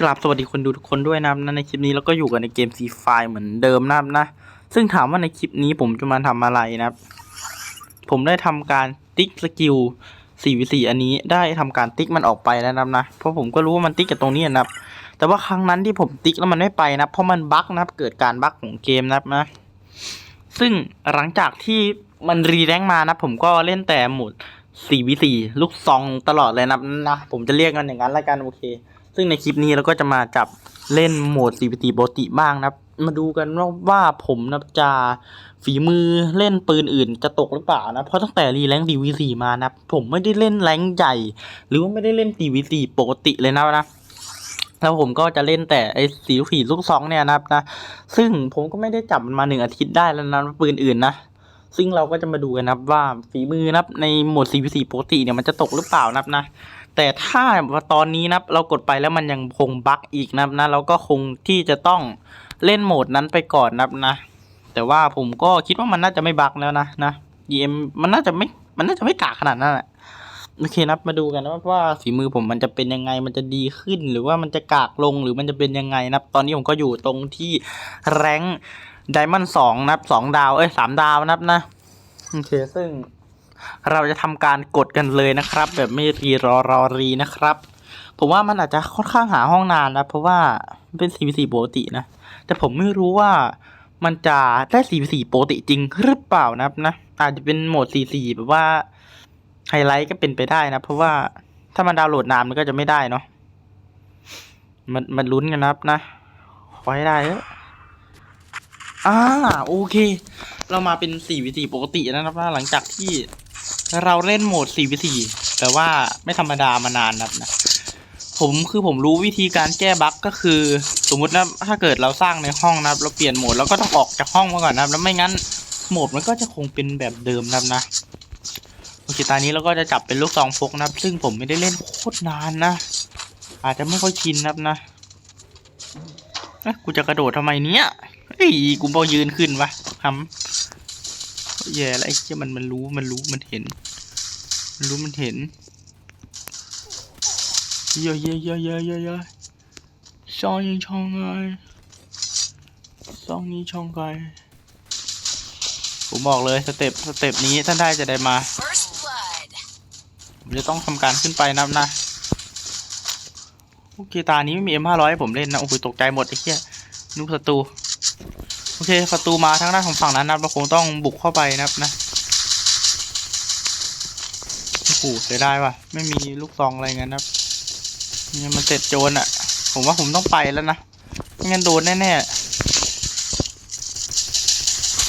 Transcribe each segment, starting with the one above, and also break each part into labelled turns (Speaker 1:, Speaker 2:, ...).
Speaker 1: กราบสวัสดีคนดูทุกคนด้วยนะครับในคลิปนี้เราก็อยู่กันในเกมซีไฟเหมือนเดิมนะครับนะ ซึ่งถามว่าในคลิปนี้ผมจะมาทำอะไรนะครับ ผมได้ทำการติ๊กสกิล4วิ4อันนี้ได้ทำการติ๊กมันออกไปแล้วนะครับนะ เพราะผมก็รู้ว่ามันติ๊กกับตรงนี้นะครับ แต่ว่าครั้งนั้นที่ผมติ๊กแล้วมันไม่ไปนะ เพราะมันบั๊กนะครับ เกิดการบั๊กของเกมนะครับนะ ซึ่งหลังจากที่มันรีแรงมานะ ผมก็เล่นแต่โหมด4วิ4ลูกซองตลอดเลยนะนะ ผมจะเรียกกันอย่างนั้นละกันโอเค ซึ่งในคลิปนี้เราก็จะมาจับเล่นโหมด CPT ปกติบ้างนะครับ มาดูกันว่าผมนะจะฝีมือเล่นปืนอื่นจะตกหรือเปล่านะ เพราะตั้งแต่รีแรงค์ DV4 มานะ ผมไม่ได้เล่นแรงใหญ่ หรือว่าไม่ได้เล่น DV4 ปกติเลยนะนะแล้วผมก็จะเล่นแต่ไอ้สีลูกผีลูกซองเนี่ยนะครับนะ ซึ่งผมก็ไม่ได้จับมันมาหนึ่งอาทิตย์ได้แล้วนะปืนอื่นนะซึ่งเราก็จะมาดูกันนะครับว่าฝีมือนะครับในโหมด CVC ปกติเนี่ยมันจะตกหรือเปล่านะครับนะ แต่ถ้าตอนนี้นับเรากดไปแล้วมันยังคงบั๊กอีกนับนะเราก็คงที่จะต้องเล่นโหมดนั้นไปก่อนนับนะแต่ว่าผมก็คิดว่ามันน่าจะไม่บั๊กแล้วนะนะ EM มันน่าจะไม่มันน่าจะไม่กากขนาดนั้นแหละโอเคนับมาดูกันนะว่าฝีมือผมมันจะเป็นยังไงมันจะดีขึ้น หรือว่ามันจะกากลงหรือมันจะเป็นยังไงนับตอนนี้ผมก็อยู่ตรงที่แรงไดมอนด์สองนับสองดาวเอ้ยสามดาวนับนะโอเคซึ่ง เราจะทำการกดกันเลยนะครับ แบบไม่รีรอรอรีนะครับ ผมว่ามันอาจจะค่อนข้างหาห้องนานนะเพราะว่ามันเป็น CVC ปกตินะ แต่ผมไม่รู้ว่ามันจะได้ CVC ปกติจริงหรือเปล่านะครับนะ อาจจะเป็นโหมด CC แบบว่าไฮไลท์ก็เป็นไปได้นะ เพราะว่าถ้ามันดาวน์โหลดนานมันก็จะไม่ได้เนาะมันมันลุ้นกันนะครับนะ ขอให้ได้เถอะอ่าโอเค เรามาเป็น4วิธีปกตินะครับหลังจากที่ เราเล่นโหมด4วิธีแต่ว่าไม่ธรรมดามานานนะนะ ผมคือผมรู้วิธีการแก้บั๊กก็คือ สมมุตินะถ้าเกิดเราสร้างในห้องนะครับเราเปลี่ยนโหมดเราก็ต้องออกจากห้องมาก่อนนะครับ แล้วไม่งั้นโหมดมันก็จะคงเป็นแบบเดิมนะครับนะโอเคตอนนี้เราก็จะจับเป็นลูกซองพกนะครับ ซึ่งผมไม่ได้เล่นโคตรนานนะ อาจจะไม่ค่อยชินนะครับนะเอ๊ะกูจะกระโดดทำไมเนี้ยเฮ้ยกูบอยืนขึ้นวะทำ แย่แล้วไอ้เจ้ามันมันรู้มันรู้มันเห็น มันรู้มันเห็นเยอะเยอะเยอะเยอะเยอะเยอะช่องนี้ช่องไงช่องนี้ช่องไงผมบอกเลยสเต็ปสเต็ปนี้ท่านได้จะได้มาผมจะต้องทำการขึ้นไปนับนะโอเคตานี้ไม่มี M500 ให้ผมเล่นนะโอ้โหตกใจหมดไอ้เหี้ยนุกศัตรู โอเคศัตรูมาทางด้านของฝั่งนั้นนะครับเราคงต้องบุกเข้าไปนะครับนะโอ้โหเสียดายว่ะ ไม่มีลูกซองอะไรเงี้ยนะครับเนี่ยมันเสร็จโจรอะผมว่าผมต้องไปแล้วนะไม่งั้นโดนแน่ๆ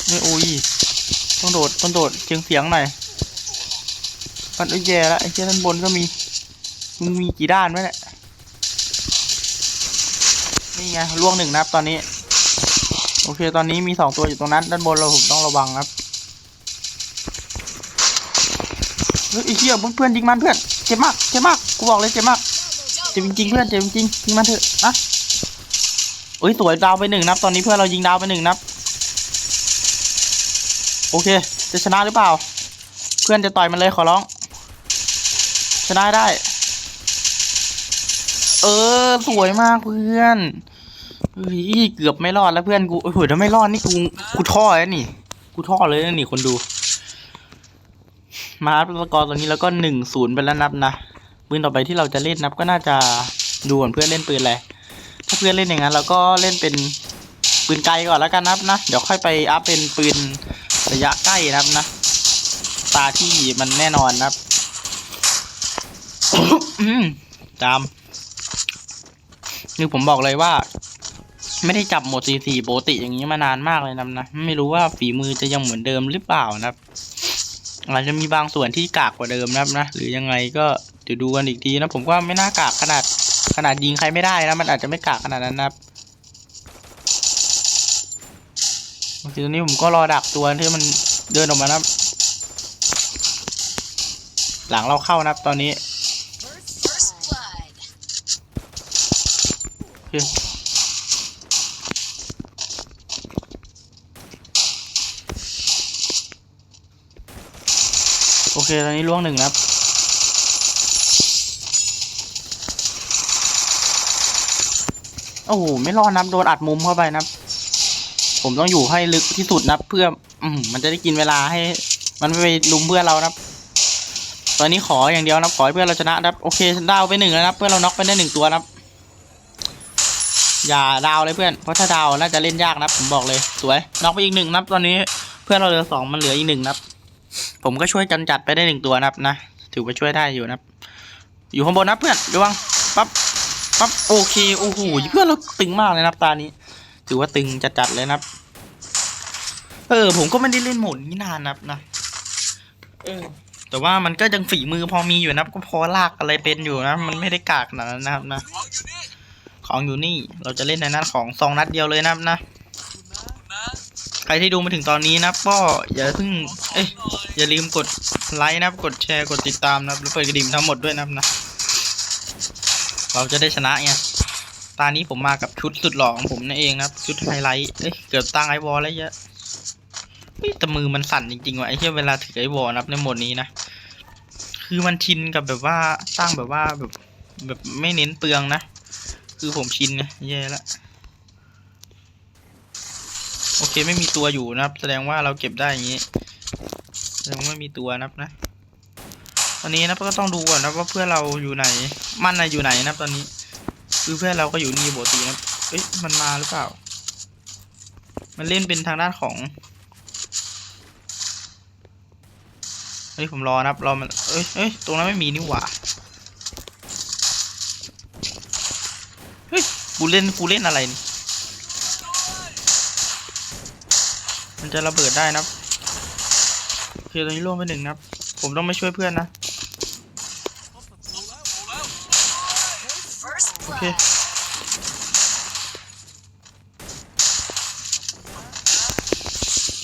Speaker 1: ไม่โอ้ยต้องโดดต้องโดดเสียงเสียงหน่อยมันเอ้แย่แล้วไอ้เจ้าด้านบนก็มีมึงมีกี่ด้านไหมเนี่ยนี่ไงล่วงหนึ่งนับตอนนี้ โอเค ตอนนี้มีสองตัวอยู่ตรงนั้น ด้านบนเราผมต้องระวังครับเฮ้ยไอ้เหี้ยเพื่อนๆยิงมันเพื่อนเจ็บมากเจ็บมากกูบอกเลยเจ็บมากเจ็บจริงๆเพื่อนเจ็บจริงยิงมันเถอะนะเอ้ยสวยดาวไปหนึ่งนับ ตอนนี้เพื่อนเรายิงดาวไปหนึ่งนับ โอเค จะชนะหรือเปล่า เพื่อนจะต่อยมันเลยขอร้อง ชนะได้ เออสวยมากเพื่อน เฮ้ยเกือบไม่รอดแล้วเพื่อนกูโอ้โหถ้าไม่รอดนี่กูกูท่อแล้วนี่ กูท่อเลยนะนี่คนดู มาอัพสกอร์ตอนนี้แล้วก็หนึ่งศูนย์ไปแล้วนับนะปืนต่อไปที่เราจะเล่นนับก็น่าจะดูก่อนเพื่อนเล่นปืนอะไรถ้าเพื่อนเล่นอย่างนั้นเราก็เล่นเป็นปืนไกลก่อนแล้วกันนับนะเดี๋ยวค่อยไปอัพเป็นปืนระยะใกล้นะครับนะตาที่มันแน่นอนนะครับจามนี่ผมบอกเลยว่า ไม่ได้จับโหมด C4 ปกติอย่างนี้มานานมากเลยนะนะ ไม่รู้ว่าฝีมือจะยังเหมือนเดิมหรือเปล่านะครับอาจจะมีบางส่วนที่กากกว่าเดิมนะครับนะ หรือยังไงก็เดี๋ยวดูกันอีกทีนะ ผมว่าไม่น่ากากขนาดขนาดยิงใครไม่ได้นะ มันอาจจะไม่กากขนาดนั้นนะครับโอเคตอนนี้ผมก็รอดักตัวที่มันเดินออกมานะครับหลังเราเข้านะครับตอนนี้ อเค ตอนนี้ล่วงหนึ่งนะครับ โอ้โห ไม่รอดนับโดนอัดมุมเข้าไปนับผมต้องอยู่ให้ลึกที่สุดนับเพื่ออืมันจะได้กินเวลาให้ มันไม่ไปลุมเพื่อนเรานับตอนนี้ขออย่างเดียวนับขอให้เพื่อนเราชนะนับ โอเคดาวไปหนึ่งแล้วนับเพื่อนเราน็อกไปได้หนึ่งตัวนับอย่าดาวเลยเพื่อน เพราะถ้าดาวน่าจะเล่นยากนับผมบอกเลย สวย น็อกไปอีกหนึ่งนับตอนนี้ เพื่อนเราเหลือสองมันเหลืออีกหนึ่งนับ ผมก็ช่วยจันจัดไปได้หนึ่งตัวนะครับนะ ถือว่าช่วยได้อยู่นับ อยู่ข้างบนนับเพื่อนระวังปั๊บปั๊บโอเคโอ้โหเพื่อนเราตึงมากเลยนับตานี้ ถือว่าตึงจัดๆเลยนับ เออ ผมก็ไม่ได้เล่นโหมดนี้นานนับนะเออแต่ว่ามันก็ยังฝีมือพอมีอยู่นะก็พอลากอะไรเป็นอยู่นะ มันไม่ได้กากขนาดนั้นนะครับนะ ของอยู่นี่เราจะเล่นในนั้นของซองนัดเดียวเลยนะครับนะ รที่ดูมาถึงตอนนี้นะก็อย่าเพิ่งเอ้ยอย่าลืมกดไลค์นะกดแชร์กดติดตามนะแล้วเปิดกระดิ่งทั้งหมดด้วยนะนะเราจะได้ชนะไงตานี้ผมมากับชุดสุดหล่อของผมนั่นเองนะครับชุดไฮไลท์เอ้ยเกือบตั้งไอวอลแล้วเยอะแต่มือมันสั่นจริงๆว่ะไอ้เหี้ยเวลาถือไอวอลนะในหมดนี้นะคือมันชินกับแบบว่าตั้งแบบว่าแบบแบบไม่เน้นเปลืองนะ คือผมชินไงแย่ละ โอเคไม่มีตัวอยู่นะครับ แสดงว่าเราเก็บได้อย่างนี้แสดงว่าไม่มีตัวนะครับนะ ตอนนี้นะก็ต้องดูก่อนนะว่าเพื่อนเราอยู่ไหน มันนะอยู่ไหนนะครับตอนนี้ คือเพื่อนเราก็อยู่นี่ปกตินะเอ้ยมันมาหรือเปล่า มันเล่นเป็นทางด้านของเฮ้ยผมรอนะครับรอมันเอ้ยเอ้ยตรงนั้นไม่มีนี่หว่าเฮ้ยกูเล่นกูเล่นอะไรนี่ มันจะระเบิดได้นับโอเคตอนนี้ล่วงไปหนึ่งนับผมต้องไม่ช่วยเพื่อนนะโอเค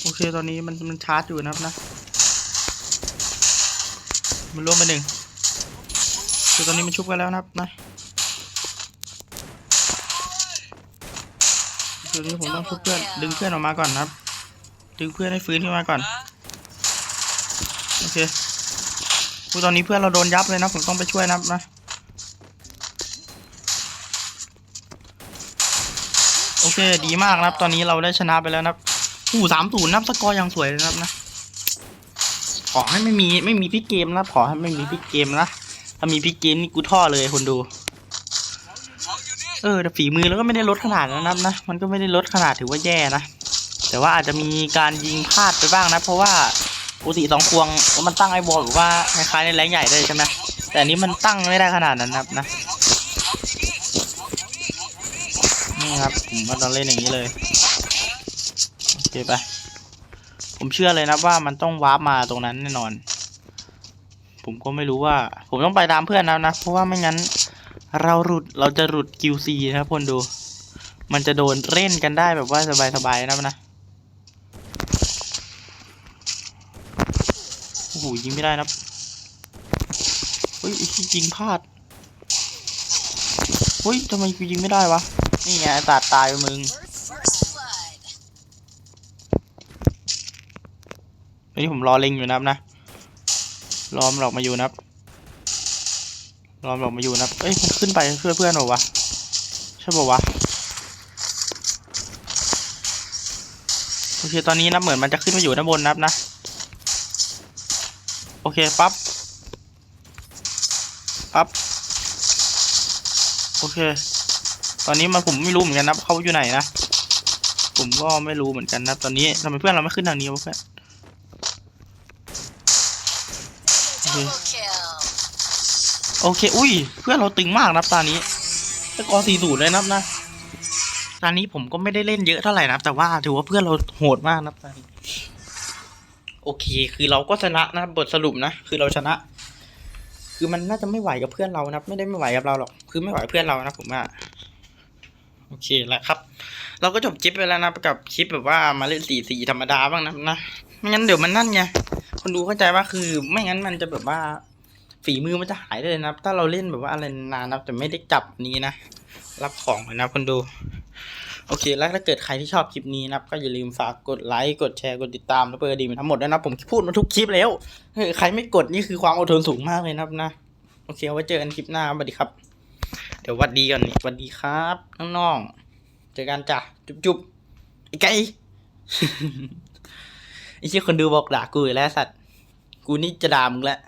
Speaker 1: โอเคตอนนี้มันมันชาร์จอยู่นะครับนะมันล่วงไปหนึ่งคือตอนนี้มันชุบกันแล้วนะครับนะคือตอนนี้ผมต้องชุบเพื่อนดึงเพื่อนออกมาก่อนนะครับ ดึงเพื่อนให้ฟื้นขึ้นมาก่อน โอเคคือตอนนี้เพื่อนเราโดนยับเลยนะ ผมต้องไปช่วยนับนะ โอเค ดีมากนะครับ ตอนนี้เราได้ชนะไปแล้วนะครับอู้สามศูนย์นับสกอร์อย่างสวยเลยนะครับนะ ขอให้ไม่มีไม่มีพิกเกมนะ ขอให้ไม่มีพิกเกมนะ ถ้ามีพิกเกมนี่กูท่อเลยคนดู เออแต่ฝีมือแล้วก็ไม่ได้ลดขนาดนั้นนะครับนะ มันก็ไม่ได้ลดขนาดถือว่าแย่นะ แต่ว่าอาจจะมีการยิงพลาดไปบ้างนะ เพราะว่าปกติสองควงมันตั้งไอ้บอลหรือว่าคล้ายๆในแรงใหญ่ได้ใช่ไหมแต่อันนี้มันตั้งไม่ได้ขนาดนั้นนะครับนะนี่ครับผมก็ต้องเล่นอย่างนี้เลยโอเคไปผมเชื่อเลยนะว่ามันต้องวาร์ปมาตรงนั้นแน่นอน ผมก็ไม่รู้ว่า ผมต้องไปตามเพื่อนแล้วนะ เพราะว่าไม่งั้น เราหลุดเราจะหลุดกิวซีนะครับคนดู มันจะโดนเล่นกันได้แบบว่าสบายๆนะครับนะ โอ้โหยิงไม่ได้นับเฮ้ยไอ้ที่ยิงพลาดเฮ้ยทำไมกูยิงไม่ได้วะ นี่ไงตาดตายไปมึงไอนนี้ผมรอเล็งอยู่นะครับนะรอมหลอกมาอยู่นะครับรอมหลอกมาอยู่นะครับเอ้ยมันขึ้นไปช่วยเพื่อนหรอวะใช่ป่าวะโอเคตอนนี้นะเหมือนมันจะขึ้นมาอยู่ด้านบนนะครับนะ อเคปั๊บปั๊บโอเค ตอนนี้มันผมไม่รู้เหมือนกันนะเขาอยู่ไหนนะผมก็ไม่รู้เหมือนกันนะตอนนี้ทำไมเพื่อนเราไม่ขึ้นทางนี้วะเพื่อนโอเค อุ้ย เพื่อนเราตึงมากนะตอนนี้สกอร์สี่ศูนเลยนะนะตอนนี้ผมก็ไม่ได้เล่นเยอะเท่าไหร่นะแต่ว่าถือว่าเพื่อนเราโหดมากนะตอนนี้ โอเค คือเราก็ชนะนะบทสรุปนะ คือเราชนะ คือมันน่าจะไม่ไหวกับเพื่อนเรานะครับไม่ได้ไม่ไหวกับเราหรอก คือไม่ไหวเพื่อนเรานะผมว่า โอเคแล้วครับ เราก็จบคลิปไปแล้วนะกับคลิปแบบว่ามาเล่นสี่สี่ธรรมดาบ้างนะนะ ไม่งั้นเดี๋ยวมันนั่นไง คนดูเข้าใจว่าคือ ไม่งั้นมันจะแบบว่า ฝีมือมันจะหายได้เลยนะ ถ้าเราเล่นแบบว่าอะไรนานนะแต่ไม่ได้จับนี้นะ รับของนะครับคนดู โอเค แล้วถ้าเกิดใครที่ชอบคลิปนี้นะครับ ก็อย่าลืมฝากกดไลค์ กดแชร์ กดติดตามแล้วเปิดกระดิ่งทั้งหมดด้วยนะผมพูดมาทุกคลิปแล้วใครไม่กดนี่คือความอดทนสูงมากเลยนะครับนะ โอเคเอาไว้เจอกันคลิปหน้าสวัสดีครับ เดี๋ยววัดดีก่อนนี่หวัดดีครับน้องๆ เจอกันจ้ะ จุ๊บจุบไอ้ไก่ไอ้เชี่ยคนดูบอกด่ากูอีกแล้วสัตว์ กูนี่จะด่ามึงแล้ว